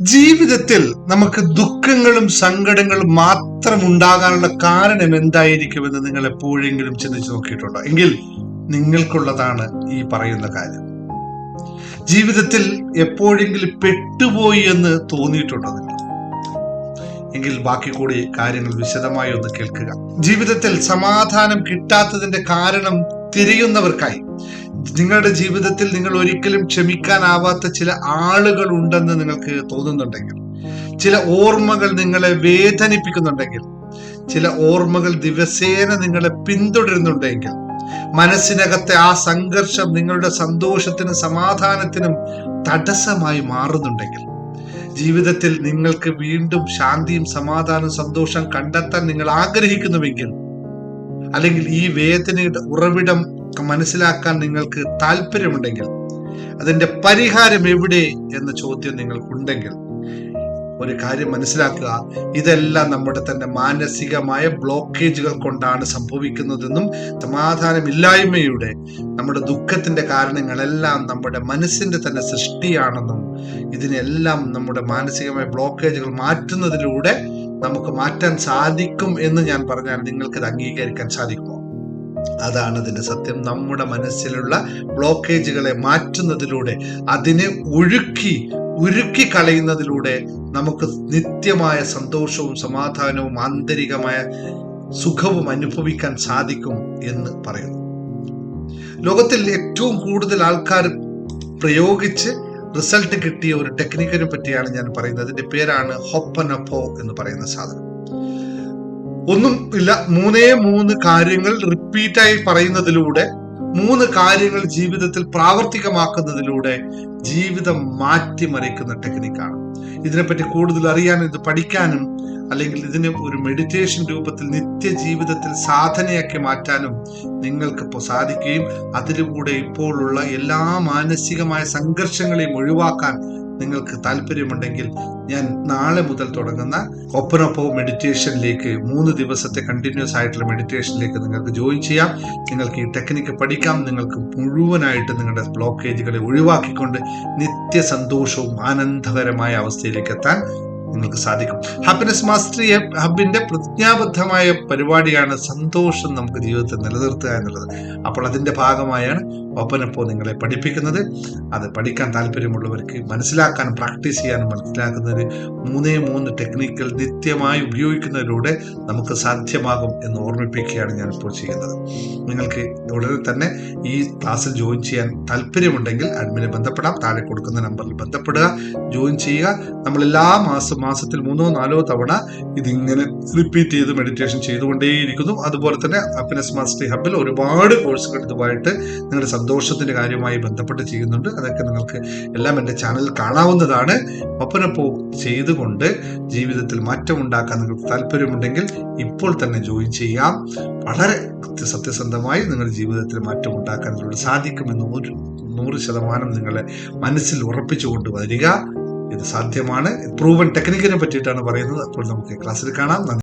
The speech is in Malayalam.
ജീവിതത്തിൽ നമുക്ക് ദുഃഖങ്ങളും സങ്കടങ്ങളും മാത്രം ഉണ്ടാകാനുള്ള കാരണം എന്തായിരിക്കുമെന്ന് നിങ്ങൾ എപ്പോഴെങ്കിലും ചിന്തിച്ചു നോക്കിയിട്ടുണ്ടോ എങ്കിൽ നിങ്ങൾക്കുള്ളതാണ് ഈ പറയുന്ന കാര്യം. ജീവിതത്തിൽ എപ്പോഴെങ്കിലും പെട്ടുപോയി എന്ന് തോന്നിയിട്ടുണ്ടോ നിങ്ങൾ? എങ്കിൽ ബാക്കി കൂടി കാര്യങ്ങൾ വിശദമായി ഒന്ന് കേൾക്കുക. ജീവിതത്തിൽ സമാധാനം കിട്ടാത്തതിന്റെ കാരണം തിരയുന്നവർക്കായി നിങ്ങളുടെ ജീവിതത്തിൽ നിങ്ങൾ ഒരിക്കലും ക്ഷമിക്കാനാവാത്ത ചില ആളുകൾ ഉണ്ടെന്ന് നിങ്ങൾക്ക് തോന്നുന്നുണ്ടെങ്കിൽ ചില ഓർമ്മകൾ നിങ്ങളെ വേദനിപ്പിക്കുന്നുണ്ടെങ്കിൽ ചില ഓർമ്മകൾ ദിവസേന നിങ്ങളെ പിന്തുടരുന്നുണ്ടെങ്കിൽ മനസ്സിനകത്തെ ആ സംഘർഷം നിങ്ങളുടെ സന്തോഷത്തിനും സമാധാനത്തിനും തടസ്സമായി മാറുന്നുണ്ടെങ്കിൽ ജീവിതത്തിൽ നിങ്ങൾക്ക് വീണ്ടും ശാന്തിയും സമാധാനവും സന്തോഷം കണ്ടെത്താൻ നിങ്ങൾ ആഗ്രഹിക്കുന്നുവെങ്കിൽ അല്ലെങ്കിൽ ഈ വേദനയുടെ ഉറവിടം മനസ്സിലാക്കാൻ നിങ്ങൾക്ക് താല്പര്യമുണ്ടെങ്കിൽ അതിന്റെ പരിഹാരം എവിടെ എന്ന ചോദ്യം നിങ്ങൾക്കുണ്ടെങ്കിൽ ഒരു കാര്യം മനസ്സിലാക്കുക ഇതെല്ലാം നമ്മുടെ തന്നെ മാനസികമായ ബ്ലോക്കേജുകൾ കൊണ്ടാണ് സംഭവിക്കുന്നതെന്നും സമാധാനമില്ലായ്മയുടെ നമ്മുടെ ദുഃഖത്തിന്റെ കാരണങ്ങളെല്ലാം നമ്മുടെ മനസ്സിന്റെ തന്നെ സൃഷ്ടിയാണെന്നും ഇതിനെല്ലാം നമ്മുടെ മാനസികമായ ബ്ലോക്കേജുകൾ മാറ്റുന്നതിലൂടെ നമുക്ക് മാറ്റാൻ സാധിക്കും എന്ന് ഞാൻ പറഞ്ഞാൽ നിങ്ങൾക്ക് അംഗീകരിക്കാൻ സാധിക്കുമോ? അതാണ് അതിന്റെ സത്യം. നമ്മുടെ മനസ്സിലുള്ള ബ്ലോക്കേജുകളെ മാറ്റുന്നതിലൂടെ അതിനെ ഒഴുക്കി ഉരുക്കി കളയുന്നതിലൂടെ നമുക്ക് നിത്യമായ സന്തോഷവും സമാധാനവും ആന്തരികമായ സുഖവും അനുഭവിക്കാൻ സാധിക്കും എന്ന് പറയുന്നു. ലോകത്തിൽ ഏറ്റവും കൂടുതൽ ആൾക്കാർ പ്രയോഗിച്ച് റിസൾട്ട് കിട്ടിയ ഒരു ടെക്നിക്കിനെ പറ്റിയാണ് ഞാൻ പറയുന്നത്. അതിന്റെ പേരാണ് ഹൊപ്പനപ്പോ എന്ന് പറയുന്ന സാധനം. ഒന്നും ഇല്ല. മൂന്നേ മൂന്ന് കാര്യങ്ങൾ റിപ്പീറ്റായി പറയുന്നതിലൂടെ മൂന്ന് കാര്യങ്ങൾ ജീവിതത്തിൽ പ്രാവർത്തികമാക്കുന്നതിലൂടെ ജീവിതം മാറ്റിമറിക്കുന്ന ടെക്നിക്കാണ് ഇതിനെപ്പറ്റി കൂടുതൽ അറിയാനും ഇത് പഠിക്കാനും അല്ലെങ്കിൽ ഇതിനെ ഒരു മെഡിറ്റേഷൻ രൂപത്തിൽ നിത്യജീവിതത്തിൽ സാധനയാക്കി മാറ്റാനും നിങ്ങൾക്ക് ഇപ്പോൾ സാധിക്കുകയും അതിലൂടെ ഇപ്പോഴുള്ള എല്ലാ മാനസികമായ സംഘർഷങ്ങളെയും ഒഴിവാക്കാൻ നിങ്ങൾക്ക് താല്പര്യമുണ്ടെങ്കിൽ ഞാൻ നാളെ മുതൽ തുടങ്ങുന്ന ഒപ്പനൊപ്പം മെഡിറ്റേഷനിലേക്ക് മൂന്ന് ദിവസത്തെ കണ്ടിന്യൂസ് ആയിട്ടുള്ള മെഡിറ്റേഷനിലേക്ക് നിങ്ങൾക്ക് ജോയിൻ ചെയ്യാം. നിങ്ങൾക്ക് ഈ ടെക്നിക്ക് പഠിക്കാം. നിങ്ങൾക്ക് മുഴുവനായിട്ട് നിങ്ങളുടെ ബ്ലോക്കേജുകളെ ഒഴിവാക്കിക്കൊണ്ട് നിത്യസന്തോഷവും ആനന്ദകരമായ അവസ്ഥയിലേക്ക് എത്താൻ നിങ്ങൾക്ക് സാധിക്കും. ഹാപ്പിനെസ് മാസ്റ്ററി ഹബിന്റെ പ്രതിജ്ഞാബദ്ധമായ പരിപാടിയാണ് സന്തോഷം നമുക്ക് ജീവിതത്തിൽ നിലനിർത്തുക എന്നുള്ളത്. അപ്പോൾ അതിന്റെ ഭാഗമായാണ് ഒപ്പനപ്പോ നിങ്ങളെ പഠിപ്പിക്കുന്നത്. അത് പഠിക്കാൻ താല്പര്യമുള്ളവർക്ക് മനസ്സിലാക്കാനും പ്രാക്ടീസ് ചെയ്യാനും മനസ്സിലാക്കുന്നതിന് മൂന്നേ മൂന്ന് ടെക്നിക്കുകൾ നിത്യമായി ഉപയോഗിക്കുന്നതിലൂടെ നമുക്ക് സാധ്യമാകും എന്ന് ഓർമ്മിപ്പിക്കുകയാണ് ഞാൻ ഇപ്പോൾ ചെയ്യുന്നത്. നിങ്ങൾക്ക് ഉടനെ തന്നെ ഈ ക്ലാസ്സിൽ ജോയിൻ ചെയ്യാൻ താല്പര്യമുണ്ടെങ്കിൽ അഡ്മിനെ ബന്ധപ്പെടാം. താഴെ കൊടുക്കുന്ന നമ്പറിൽ ബന്ധപ്പെടുക ജോയിൻ ചെയ്യുക. നമ്മൾ എല്ലാ മാസം മാസത്തിൽ മൂന്നോ നാലോ തവണ ഇതിങ്ങനെ റിപ്പീറ്റ് ചെയ്ത് മെഡിറ്റേഷൻ ചെയ്തുകൊണ്ടേയിരിക്കുന്നു. അതുപോലെ തന്നെ ഹാപ്പിനെസ് മാസ്റ്ററി ഹബിൽ ഒരുപാട് കോഴ്സുകൾ ഇതുമായിട്ട് നിങ്ങളുടെ സന്തോഷത്തിന്റെ കാര്യമായി ബന്ധപ്പെട്ട് ചെയ്യുന്നുണ്ട്. അതൊക്കെ നിങ്ങൾക്ക് എല്ലാം എന്റെ ചാനലിൽ കാണാവുന്നതാണ്. ഒപ്പനൊപ്പം ചെയ്തുകൊണ്ട് ജീവിതത്തിൽ മാറ്റം ഉണ്ടാക്കാൻ നിങ്ങൾക്ക് താല്പര്യമുണ്ടെങ്കിൽ ഇപ്പോൾ തന്നെ ജോയിൻ ചെയ്യാം. വളരെ സത്യസന്ധമായി നിങ്ങളുടെ ജീവിതത്തിൽ മാറ്റം ഉണ്ടാക്കാൻ ഇതിലൂടെ സാധിക്കുമെന്ന് ഒരു നൂറ് ശതമാനം നിങ്ങളെ മനസ്സിൽ ഉറപ്പിച്ചുകൊണ്ട് വരിക. ഇത് സാധ്യമാണ്. പ്രൂവൻ ടെക്നിക്കിനെ പറ്റിയിട്ടാണ് പറയുന്നത്. അപ്പോൾ നമുക്ക് ക്ലാസ്സിൽ കാണാം.